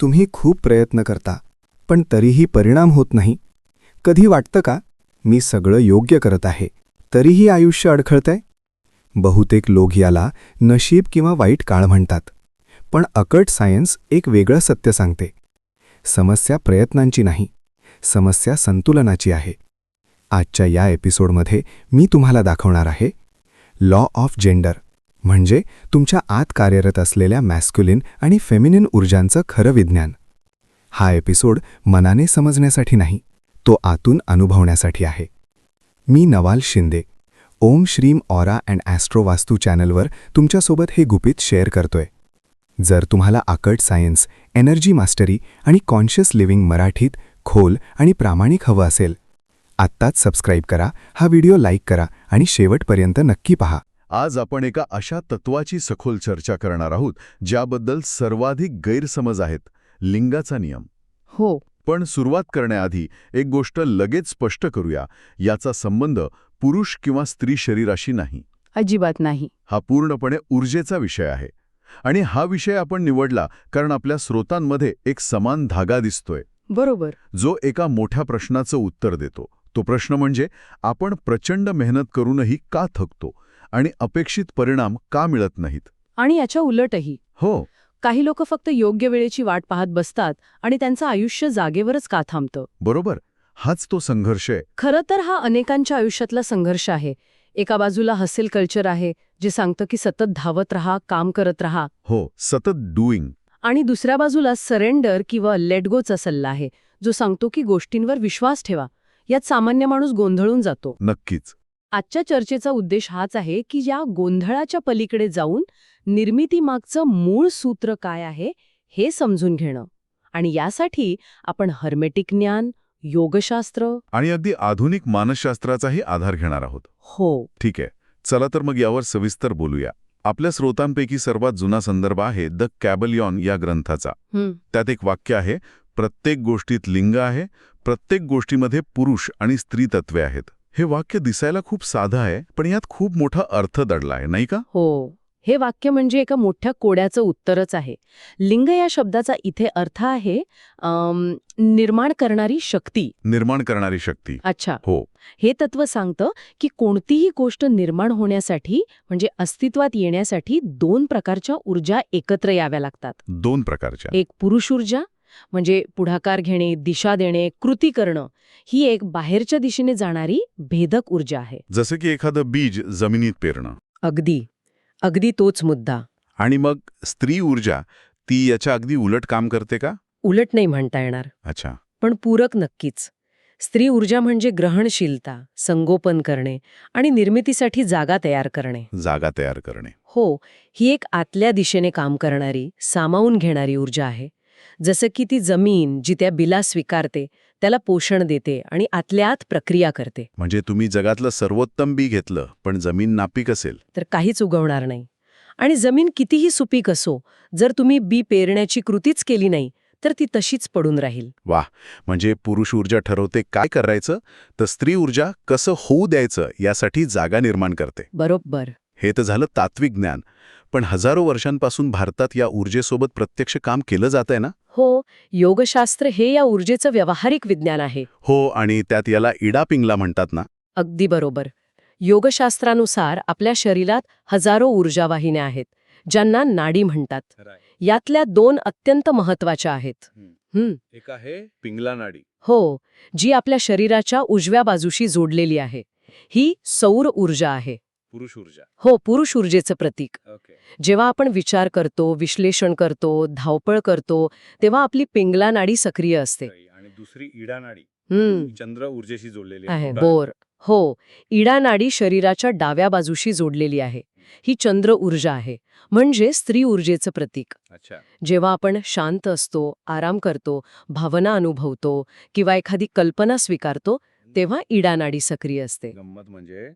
तुम्ही खूप प्रयत्न करता पण तरीही परिणाम होत नाही. कधी वाटतं का मी सगळं योग्य करत आहे तरीही आयुष्य अडखळतंय? बहुतेक लोक याला नशीब किंवा वाईट काळ म्हणतात पण अकट सायन्स एक वेगळं सत्य सांगते. समस्या प्रयत्नांची नाही समस्या संतुलनाची आहे. आजच्या या एपिसोडमध्ये मी तुम्हाला दाखवणार आहे लॉ ऑफ जेंडर. म्हणजे तुमच्या आत कार्यरत असलेल्या मॅस्क्युलिन आणि फेमिनिन ऊर्जांचं खरं विज्ञान. हा एपिसोड मनाने समजण्यासाठी नाही तो आतून अनुभवण्यासाठी आहे. मी नवाल शिंदे ओम श्रीम ऑरा अँड ॲस्ट्रो वास्तू चॅनलवर तुमच्यासोबत हे गुपित शेअर करतोय. जर तुम्हाला आकट सायन्स एनर्जी मास्टरी आणि कॉन्शियस लिव्हिंग मराठीत खोल आणि प्रामाणिक हवं असेल आत्ताच सबस्क्राईब करा हा व्हिडिओ लाईक करा आणि शेवटपर्यंत नक्की पहा. आज आपण एका अशा तत्वाची सखोल चर्चा करणार आहोत ज्याबद्दल सर्वाधिक गैरसमज आहेत लिंगाचा नियम. हो. पण सुरुवात करण्याआधी एक गोष्ट लगेच स्पष्ट करूया याचा संबंध पुरुष किंवा स्त्री शरीराशी नाही. अजिबात नाही. हा पूर्णपणे ऊर्जेचा विषय आहे. आणि हा विषय आपण निवडला कारण आपल्या स्रोतांमध्ये एक समान धागा दिसतोय. बरोबर. जो एका मोठ्या प्रश्नाचं उत्तर देतो. तो प्रश्न म्हणजे आपण प्रचंड मेहनत करूनही का थकतो? आणि अपेक्षित परिणाम का मिळत नाहीत? आणि याच्या उलटही. हो. काही लोक फक्त योग्य वेळेची वाट पाहत बसतात आणि त्यांचं आयुष्य जागेवरच का थांबतं? बरोबर. हाच तो संघर्ष आहे. खरं तर हा अनेकांच्या आयुष्यातला संघर्ष आहे. एका बाजूला हसेल कल्चर आहे जे सांगतं की सतत धावत राहा काम करत राहा. हो सतत डुईंग आणि दुसऱ्या बाजूला सरेंडर किंवा लेट गोचा सल्ला आहे जो सांगतो की गोष्टींवर विश्वास ठेवा. यात सामान्य माणूस गोंधळून जातो. नक्कीच. आजच्या चर्चेचा उद्देश हाच आहे की या गोंधळाच्या पलीकडे जाऊन निर्मितीमागचं मूळ सूत्र काय आहे हे समजून घेणं. आणि यासाठी आपण हर्मेटिक ज्ञान योगशास्त्र आणि अगदी आधुनिक मानसशास्त्राचाही आधार घेणार आहोत. हो. ठीक आहे. चला तर मग यावर सविस्तर बोलूया. आपल्या स्रोतांपैकी सर्वात जुना संदर्भ आहे द कॅबलियॉन या ग्रंथाचा. हं, त्यात एक वाक्य आहे प्रत्येक गोष्टीत लिंग आहे प्रत्येक गोष्टीमध्ये पुरुष आणि स्त्री तत्वे आहेत. हे वाक्य दिसायला खूप साधं आहे पण यात खूप मोठा अर्थ दडला आहे नाही का? हो. हे वाक्य म्हणजे एका मोठ्या कोड्याचं उत्तरच आहे. लिंग या शब्दाचा इथे अर्थ आहे निर्माण करणारी शक्ती. निर्माण करणारी शक्ती. अच्छा. हो. हे तत्व सांगतं की कोणतीही गोष्ट निर्माण होण्यासाठी म्हणजे अस्तित्वात येण्यासाठी दोन प्रकारच्या ऊर्जा एकत्र याव्या लागतात. दोन प्रकारच्या. एक पुरुष ऊर्जा म्हणजे पुढाकार घेणे दिशा देणे कृती करणं ही एक बाहेरच्या दिशेने जाणारी भेदक ऊर्जा आहे. जसं की एखादं बीज जमिनीत पेरणं. अगदी. अगदी तोच मुद्दा. आणि मग स्त्री ऊर्जा ती याच्या अगदी उलट काम करते का? उलट नाही म्हणता येणार. अच्छा. पण पूरक नक्कीच. स्त्री ऊर्जा म्हणजे ग्रहणशीलता संगोपन करणे आणि निर्मितीसाठी जागा तयार करणे. जागा तयार करणे. हो ही एक आतल्या दिशेने काम करणारी सामावून घेणारी ऊर्जा आहे. जसं की ती जमीन जी त्या बिला स्वीकारते त्याला पोषण देते आणि आतल्या आत प्रक्रिया करते. म्हणजे तुम्ही जगातलं सर्वोत्तम बी घेतलं पण जमीन नापीक असेल. तर काहीच उगवणार नाही. आणि जमीन कितीही सुपीक असो जर तुम्ही बी पेरण्याची कृतीच केली नाही तर ती तशीच पडून राहील. म्हणजे पुरुष ऊर्जा ठरवते काय करायचं तर स्त्री ऊर्जा कसं होऊ द्यायचं यासाठी जागा निर्माण करते. बरोबर. हे तर झालं तात्विक ज्ञान. पण हजारो वर्षांपासून भारतात या ऊर्जेसोबत प्रत्यक्ष काम केलं जात आहे ना? हो योगशास्त्र हे या ऊर्जेचं व्यावहारिक विज्ञान आहे. हो आणि त्यात याला इडा पिंगला म्हणतात ना? अगदी बरोबर. योगशास्त्रानुसार आपल्या शरीरात हजारो ऊर्जावाहिन्या आहेत ज्यांना नाडी म्हणतात. यातल्या दोन अत्यंत महत्त्वाच्या आहेत. एक आहे पिंगला नाडी. हो जी आपल्या शरीराच्या उजव्या बाजूशी जोडलेली आहे. ही सौर ऊर्जा आहे. पुरुष ऊर्जा. हो पुरुष ऊर्जेचं प्रतीक. जेव्हा आपण विचार करतो विश्लेषण करतो धावपळ करतो तेव्हा आपली पिंगला नाडी सक्रिय असते. आणि दुसरी इडा नाडी चंद्र ऊर्जेशी जोडलेली आहे बोर. हो इडा नाडी शरीराच्या डाव्या बाजूशी जोडलेली आहे. ही चंद्र ऊर्जा आहे. म्हणजे स्त्री ऊर्जेचं प्रतीक. अच्छा. जेव्हा आपण शांत असतो आराम करतो भावना अनुभवतो किंवा एखादी कल्पना स्वीकारतो तेव्हा इडा नाडी सक्रिय असते. गंमत म्हणजे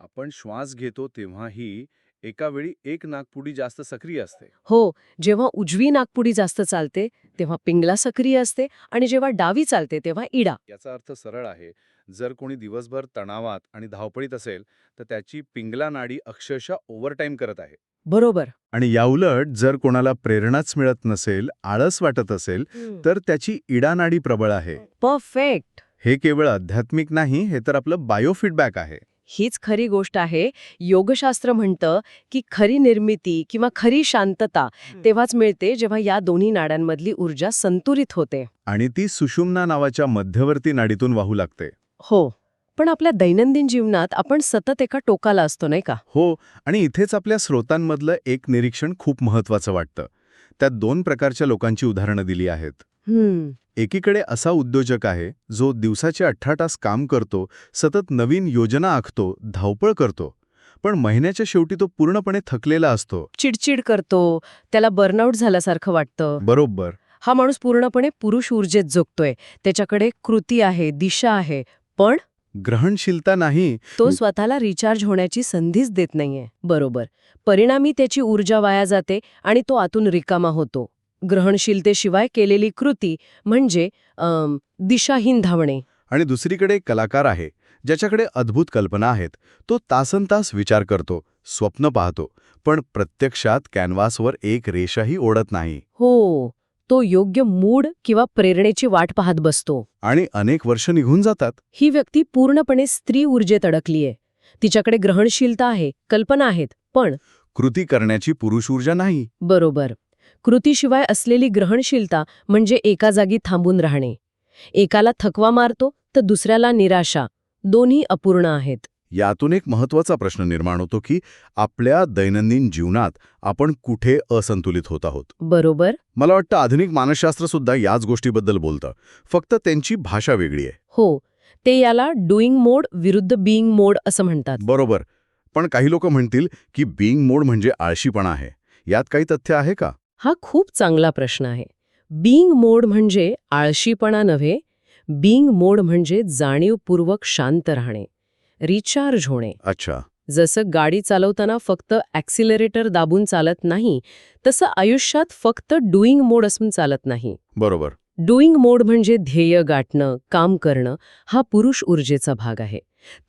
आपण श्वास घेतो तेव्हाही एका वेळी एक नागपुडी जास्त सक्रिय असते. हो जेव्हा उजवी नागपुडी जास्त चालते तेव्हा पिंगला सक्रिय असते आणि जेव्हा डावी चालते तेव्हा इडा. याचा अर्थ सरळ आहे. जर कोणी दिवसभर तणावात आणि धावपळीत असेल तर त्याची पिंगला नाडी अक्षरशः ओव्हरटाईम करत आहे. बरोबर. आणि याउलट जर कोणाला प्रेरणाच मिळत नसेल आळस वाटत असेल तर त्याची इडानाडी प्रबळ आहे. परफेक्ट. हे केवळ आध्यात्मिक नाही हे तर आपलं बायोफीडबॅक आहे. हीच खरी गोष्ट आहे. योगशास्त्र म्हणतं की खरी निर्मिती किंवा खरी शांतता तेव्हाच मिळते जेव्हा या दोन्ही नाड्यांमधली ऊर्जा संतुलित होते. आणि ती सुषुम्ना नावाच्या मध्यवर्ती नाडीतून वाहू लागते. हो पण आपल्या दैनंदिन जीवनात आपण सतत एका टोकाला असतो नाही का? हो आणि इथेच आपल्या स्रोतांमधलं एक निरीक्षण खूप महत्वाचं वाटतं. त्यात दोन प्रकारच्या लोकांची उदाहरणं दिली आहेत. एकीकडे असा उद्योजक आहे जो दिवसाचे अठरा तास काम करतो सतत नवीन योजना आखतो धावपळ करतो पण महिन्याच्या शेवटी तो पूर्णपणे थकलेला असतो. चिडचिड करतो त्याला बर्नआउट झाल्यासारखं वाटतं. बरोबर. हा माणूस पूर्णपणे पुरुष ऊर्जेत जगतोय. त्याच्याकडे कृती आहे दिशा आहे पण ग्रहणशीलता नाही. तो स्वतःला रिचार्ज होण्याची संधीच देत नाहीये. बरोबर. परिणामी त्याची ऊर्जा वाया जाते आणि तो आतून रिकामा होतो. ग्रहणशीलतेशिवाय केलेली कृती म्हणजे दिशाहीन धावणे. आणि दुसरीकडे एक कलाकार आहे ज्याच्याकडे अद्भुत कल्पना आहेत. तो तासन तास विचार करतो स्वप्न पाहतो पण प्रत्यक्षात कॅनव्हासवर एक रेषाही ओढत नाही. हो तो योग्य मूड किंवा प्रेरणेची वाट पाहत बसतो. आणि अनेक वर्ष निघून जातात. ही व्यक्ती पूर्णपणे स्त्री ऊर्जेत अडकलीये. तिच्याकडे ग्रहणशीलता आहे कल्पना आहेत पण कृती करण्याची पुरुष ऊर्जा नाही. बरोबर. कृतीशिवाय असलेली ग्रहणशीलता म्हणजे एका जागी थांबून राहणे. एकाला थकवा मारतो तर दुसऱ्याला निराशा. दोन्ही अपूर्ण आहेत. यातून एक महत्त्वाचा प्रश्न निर्माण होतो की आपल्या दैनंदिन जीवनात आपण कुठे असंतुलित होत आहोत? बरोबर. मला वाटतं आधुनिक मानसशास्त्र सुद्धा याच गोष्टीबद्दल बोलतं. फक्त त्यांची भाषा वेगळी आहे. हो. ते याला डुईंग मोड विरुद्ध बीइंग मोड असं म्हणतात. बरोबर. पण काही लोक म्हणतील की बिंग मोड म्हणजे आळशीपणा आहे. यात काही तथ्य आहे का? हा खूप चांगला प्रश्न आहे. बीइंग मोड म्हणजे आळशीपणा नव्हे बीइंग मोड म्हणजे जाणीवपूर्वक शांत राहणे रिचार्ज होणे. अच्छा. जसं गाडी चालवताना फक्त ॲक्सिलरेटर दाबून चालत नाही तसं आयुष्यात फक्त डुईंग मोड असून चालत नाही. बरोबर. डुईंग मोड म्हणजे ध्येय गाठणं काम करणं हा पुरुष ऊर्जेचा भाग आहे.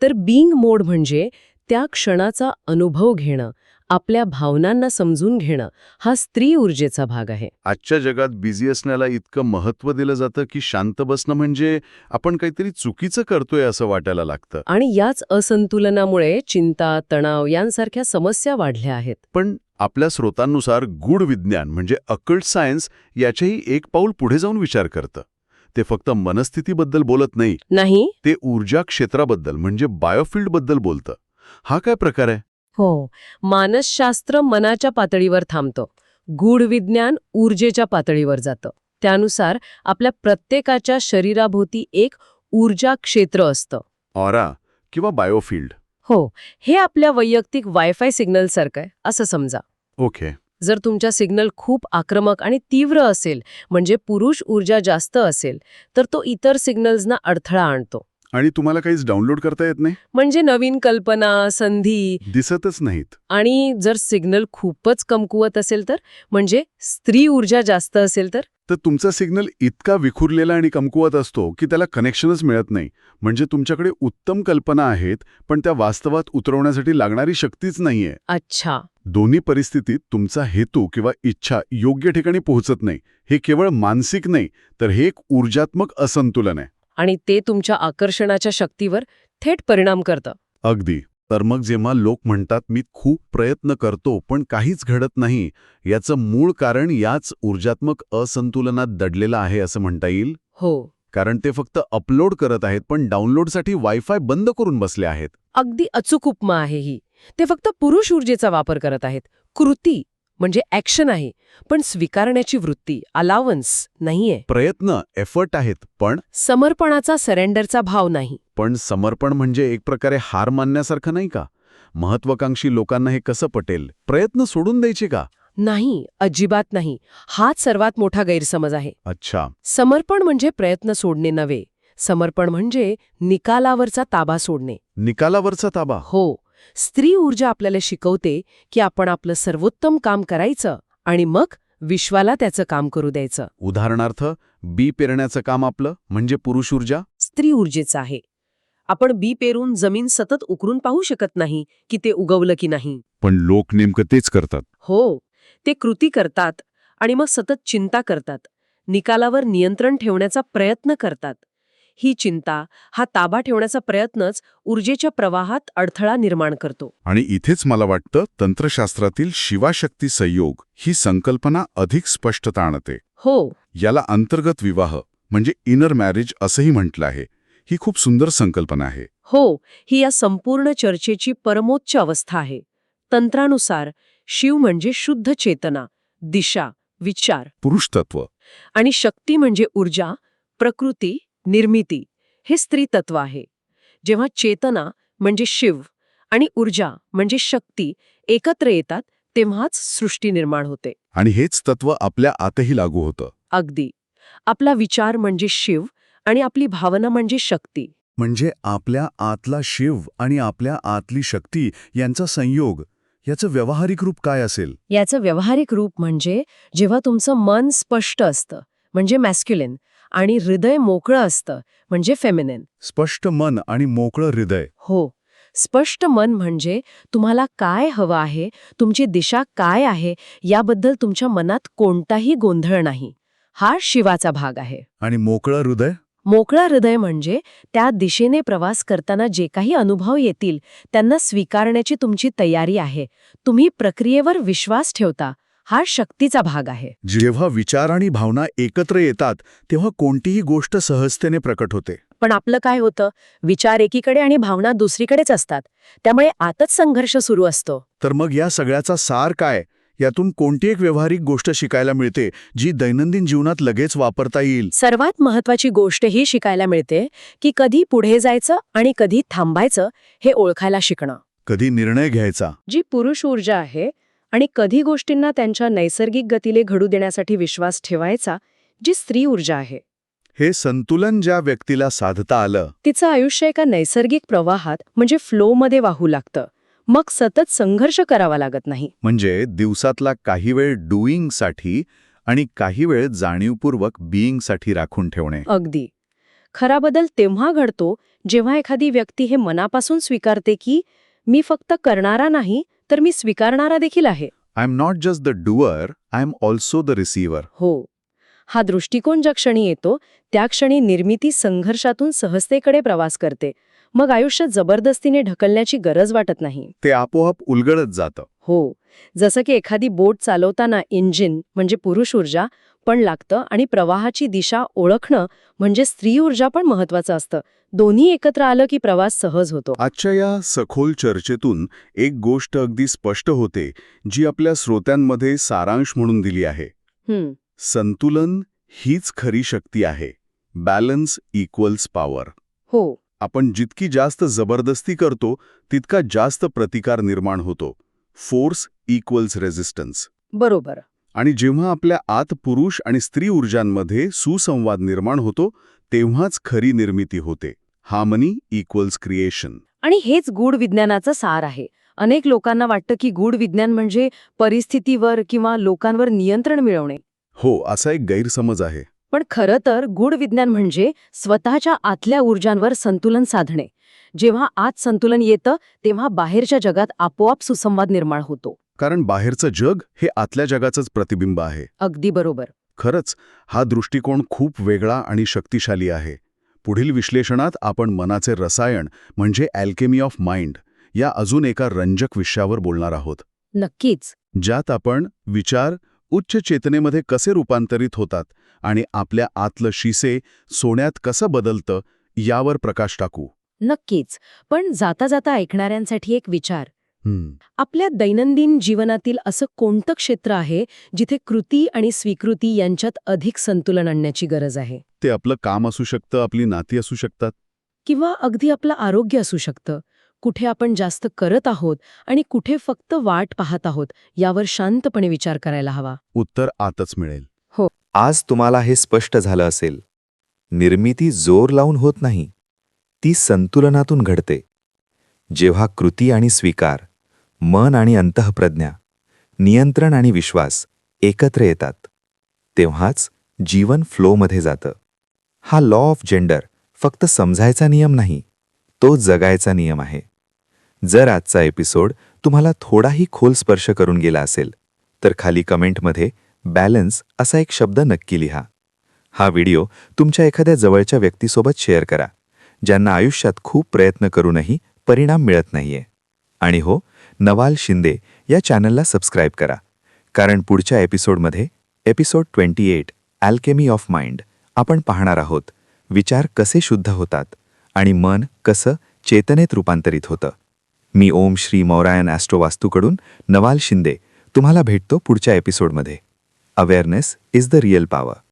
तर बीइंग मोड म्हणजे त्या क्षणाचा अनुभव घेणं आपल्या भावनांना समजून घेणं हा स्त्री ऊर्जेचा भाग आहे. आजच्या जगात बिझी असण्याला इतकं महत्त्व दिलं जातं की शांत बसणं म्हणजे आपण काहीतरी चुकीचं करतोय असं वाटायला लागतं. आणि याच असंतुलनामुळे चिंता तणाव यांसारख्या समस्या वाढल्या आहेत. पण आपल्या स्रोतांनुसार गूढ विज्ञान म्हणजे अकल्ट सायन्स याच्याही एक पाऊल पुढे जाऊन विचार करतं. ते फक्त मनस्थितीबद्दल बोलत नाही. नाही. ते ऊर्जा क्षेत्राबद्दल म्हणजे बायोफिल्डबद्दल बोलतं. हा काय प्रकार आहे? हो मानसशास्त्र मनाच्या पातळीवर थांबतं. गूढ विज्ञान ऊर्जेच्या पातळीवर जातं. त्यानुसार आपल्या प्रत्येकाच्या शरीराभोवती एक ऊर्जा क्षेत्र असतं. ऑरा किंवा बायोफिल्ड. हो हे आपल्या वैयक्तिक वायफाय सिग्नलसारखं आहे असं समजा. ओके. जर तुमचा सिग्नल खूप आक्रमक आणि तीव्र असेल म्हणजे पुरुष ऊर्जा जास्त असेल तर तो इतर सिग्नल्सना अडथळा आणतो. आणि तुम्हाला काहीच डाउनलोड करता येत नाही? म्हणजे नवीन कल्पना संधी. दिसतच नाहीत. आणि जर सिग्नल खूपच कमकुवत असेल तर? म्हणजे स्त्री ऊर्जा जास्त असेल तर? तर तुमचा सिग्नल इतका विखुरलेला आणि कमकुवत असतो की त्याला कनेक्शनच मिळत नाही. म्हणजे तुमच्याकडे उत्तम कल्पना आहेत पण त्या वास्तवात उतरवण्यासाठी लागणारी शक्तीच नाहीये. अच्छा. दोन्ही परिस्थितीत तुमचा हेतू किंवा इच्छा योग्य ठिकाणी पोहोचत नाही. हे केवळ मानसिक नाही तर हे एक ऊर्जात्मक असंतुलन आहे. आणि ते तुमच्या आकर्षणाच्या शक्तीवर थेट परिणाम करतं. अगदी. तर मग जेव्हा लोक म्हणतात मी खूप प्रयत्न करतो पण काहीच घडत नाही याचं मूळ कारण याच ऊर्जात्मक असंतुलनात दडलेलं आहे असं म्हणता येईल? हो. कारण ते फक्त अपलोड करत आहेत पण डाउनलोडसाठी वायफाय बंद करून बसले आहेत. अगदी अचूक उपमा आहे ही. ते फक्त पुरुष ऊर्जेचा वापर करत आहेत. कृती. म्हणजे ॲक्शन आहे पण स्वीकारण्याची वृत्ती अलावन्स नाहीये. प्रयत्न एफर्ट आहेत पण? समर्पणाचा सरेंडरचा भाव नाही. पण समर्पण म्हणजे एक प्रकारे हार मानण्यासारखं नाही का? महत्वाकांक्षी लोकांना हे कसं पटेल? प्रयत्न सोडून द्यायचे का? नाही अजिबात नाही. हाच सर्वात मोठा गैरसमज आहे. अच्छा. समर्पण म्हणजे प्रयत्न सोडणे नव्हे. समर्पण म्हणजे निकालावरचा ताबा सोडणे. निकालावरचा ताबा? हो. स्त्री ऊर्जा आपल्याला शिकवते की आपण आपलं सर्वोत्तम काम करायचं आणि मग विश्वाला त्याचं काम करू द्यायचं. उदाहरणार्थ बी पेरण्याचं काम आपलं म्हणजे पुरुष ऊर्जा? स्त्री ऊर्जेचं आहे. आपण बी पेरून जमीन सतत उकरून पाहू शकत नाही की ते उगवलं की नाही. पण लोक नेमकं तेच करतात. हो ते कृती करतात आणि मग सतत चिंता करतात. निकालावर नियंत्रण ठेवण्याचा प्रयत्न करतात. ही चिंता हा ताबा ठेवण्याचा प्रयत्नच ऊर्जेच्या प्रवाहात अडथळा निर्माण करतो. आणि इथेच मला वाटतं तंत्रशास्त्रातील शिवाशक्ती संयोग ही संकल्पना अधिक स्पष्टता आणते. हो. याला अंतर्गत विवाह म्हणजे इनर मॅरेज असंही म्हटलं आहे. ही खूप सुंदर संकल्पना आहे. हो ही या संपूर्ण चर्चेची परमोच्च अवस्था आहे. तंत्रानुसार शिव म्हणजे शुद्ध चेतना दिशा विचार. पुरुषतत्व. आणि शक्ती म्हणजे ऊर्जा प्रकृती निर्मिती हे स्त्री तत्व आहे. जेव्हा चेतना म्हणजे शिव आणि ऊर्जा म्हणजे शक्ती एकत्र येतात तेव्हाच सृष्टी निर्माण होते. आणि हेच तत्व आपल्या आतही लागू होतं. अगदी. आपला विचार म्हणजे शिव आणि आपली भावना म्हणजे शक्ती. म्हणजे आपल्या आतला शिव आणि आपल्या आतली शक्ती यांचा संयोग याचं व्यावहारिक रूप काय असेल? याचं व्यावहारिक रूप म्हणजे जेव्हा तुमचं मन स्पष्ट असतं म्हणजे मॅस्क्युलिन आणि हृदय मोकळं असतं म्हणजे फेमिनिन स्पष्ट मन आणि मोकळं हृदय. हो. स्पष्ट मन म्हणजे तुम्हाला काय हवं आहे तुमची दिशा काय आहे याबद्दल तुमच्या मनात कोणताही गोंधळ नाही. हा शिवाचा भाग आहे. आणि मोकळं हृदय? मोकळा हृदय म्हणजे त्या दिशेने प्रवास करताना जे काही अनुभव येतील त्यांना स्वीकारण्याची तुमची तयारी आहे. तुम्ही प्रक्रियेवर विश्वास ठेवता. हा शक्तीचा भाग आहे. जेव्हा विचार आणि भावना एकत्र येतात तेव्हा कोणतीही गोष्ट सहजतेने प्रकट होते. पण आपलं काय होतं? विचार एकीकडे आणि भावना दुसरीकडेच असतात. त्यामुळे आतच संघर्ष सुरू असतो. तर मग या सगळ्याचा सार काय? यातून कोणती एक व्यावहारिक गोष्ट शिकायला मिळते जी दैनंदिन जीवनात लगेच वापरता येईल? सर्वात महत्वाची गोष्ट ही शिकायला मिळते की कधी पुढे जायचं आणि कधी थांबायचं हे ओळखायला शिकणं. कधी निर्णय घ्यायचा? जी पुरुष ऊर्जा आहे आणि कधी गोष्टींना त्यांच्या नैसर्गिक गतीले घडू देण्यासाठी विश्वास ठेवायचा जी स्त्री ऊर्जा आहे. हे संतुलन ज्या व्यक्तीला साधता आलं तिचं आयुष्य एका नैसर्गिक प्रवाहात म्हणजे फ्लोमध्ये वाहू लागतं. मग सतत संघर्ष करावा लागत नाही. म्हणजे दिवसातला काही वेळ डुईंगसाठी आणि काही वेळ जाणीवपूर्वक बिईंगसाठी राखून ठेवणे. अगदी. खरा बदल तेव्हा घडतो जेव्हा एखादी व्यक्ती हे मनापासून स्वीकारते की मी फक्त करणारा नाही तर मी स्वीकारणारा देखील आहे. I am not just the doer I am also the receiver हो. हा दृष्टिकोन ज्या क्षणी येतो त्या क्षणी निर्मिती संघर्षातून सहजतेकडे प्रवास करते. मग आयुष्य जबरदस्तीने ढकलण्याची गरज वाटत नाही. ते आपोआप उलगडत जातं. हो जसं की एखादी बोट चालवताना इंजिन म्हणजे पुरुष ऊर्जा पण लागतं आणि प्रवाहाची दिशा ओळखणं म्हणजे स्त्री ऊर्जा पण महत्वाचं असतं. दोन्ही एकत्र आलं की प्रवास सहज होतो. आजच्या या सखोल चर्चेतून एक गोष्ट अगदी स्पष्ट होते जी आपल्या श्रोत्यांमध्ये सारांश म्हणून दिली आहे. संतुलन हीच खरी शक्ती आहे. बॅलन्स इक्वल्स पॉवर हो. आपण जितकी जास्त जबरदस्ती करतो तितका जास्त प्रतिकार निर्माण होतो. Force equals resistance. बरोबर. आणि जेव्हा आपल्या आत पुरुष आणि स्त्री ऊर्जांमध्ये सुसंवाद निर्माण होतो तेव्हाच खरी निर्मिती होते. Harmony equals creation. आणि हेच गूढ विज्ञानाचं सार आहे. अनेक लोकांना वाटतं की गूढ विज्ञान म्हणजे परिस्थितीवर किंवा लोकांवर नियंत्रण मिळवणे. हो असा एक गैरसमज आहे. पण खरं तर गूढ विज्ञान म्हणजे स्वतःच्या आतल्या ऊर्जांवर संतुलन साधणे. जेव्हा आत संतुलन येतं तेव्हा बाहेरच्या जगात आपोआप सुसंवाद निर्माण होतो. कारण बाहेरचं जग हे आतल्या जगाचंच प्रतिबिंब आहे. अगदी बरोबर. खरंच हा दृष्टिकोन खूप वेगळा आणि शक्तिशाली आहे. पुढील विश्लेषणात आपण मनाचे रसायन म्हणजे अल्केमी ऑफ माइंड या अजून एका रंजक विषयावर बोलणार आहोत. नक्कीच. ज्यात आपण विचार उच्च चेतनेमध्ये कसे रूपांतरित होतात आणि आपल्या आतलं शिसे सोन्यात कसं बदलतं यावर प्रकाश टाकू? नक्कीच. पण जाता जाता ऐकणाऱ्यांसाठी एक विचार. हम्म. आपल्या दैनंदिन जीवनातील असं कोणतं क्षेत्र आहे जिथे कृती आणि स्वीकृती यांच्यात अधिक संतुलन आणण्याची गरज आहे? ते आपलं काम असू शकतं आपली नाती असू शकतात. किंवा अगदी आपलं आरोग्य असू शकतं. कुठे आपण जास्त करत आहोत आणि कुठे फक्त वाट पाहत आहोत यावर शांतपणे विचार करायला हवा. उत्तर आतच मिळेल. आज तुम्हाला हे स्पष्ट झालं असेल. निर्मिती जोर लावून होत नाही. ती संतुलनातून घडते. जेव्हा कृती आणि स्वीकार मन आणि अंतःप्रज्ञा नियंत्रण आणि विश्वास एकत्र येतात तेव्हाच जीवन फ्लोमध्ये जातं. हा लॉ ऑफ जेंडर फक्त समजायचा नियम नाही तो जगायचा नियम आहे. जर आजचा एपिसोड तुम्हाला थोडाही खोल स्पर्श करून गेला असेल तर खाली कमेंटमध्ये बॅलन्स असा एक शब्द नक्की लिहा. हा व्हिडिओ तुमच्या एखाद्या जवळच्या व्यक्तीसोबत शेअर करा ज्यांना आयुष्यात खूप प्रयत्न करूनही परिणाम मिळत नाहीये. आणि हो नवाल शिंदे या चॅनलला सबस्क्राईब करा कारण पुढच्या एपिसोडमध्ये episode twenty eight alchemy of mind आपण पाहणार आहोत विचार कसे शुद्ध होतात आणि मन कसं चेतनेत रूपांतरित होतं. मी ओम श्री मौरायन ॲस्ट्रोवास्तूकडून नवाल शिंदे तुम्हाला भेटतो पुढच्या एपिसोडमध्ये. Awareness is the real power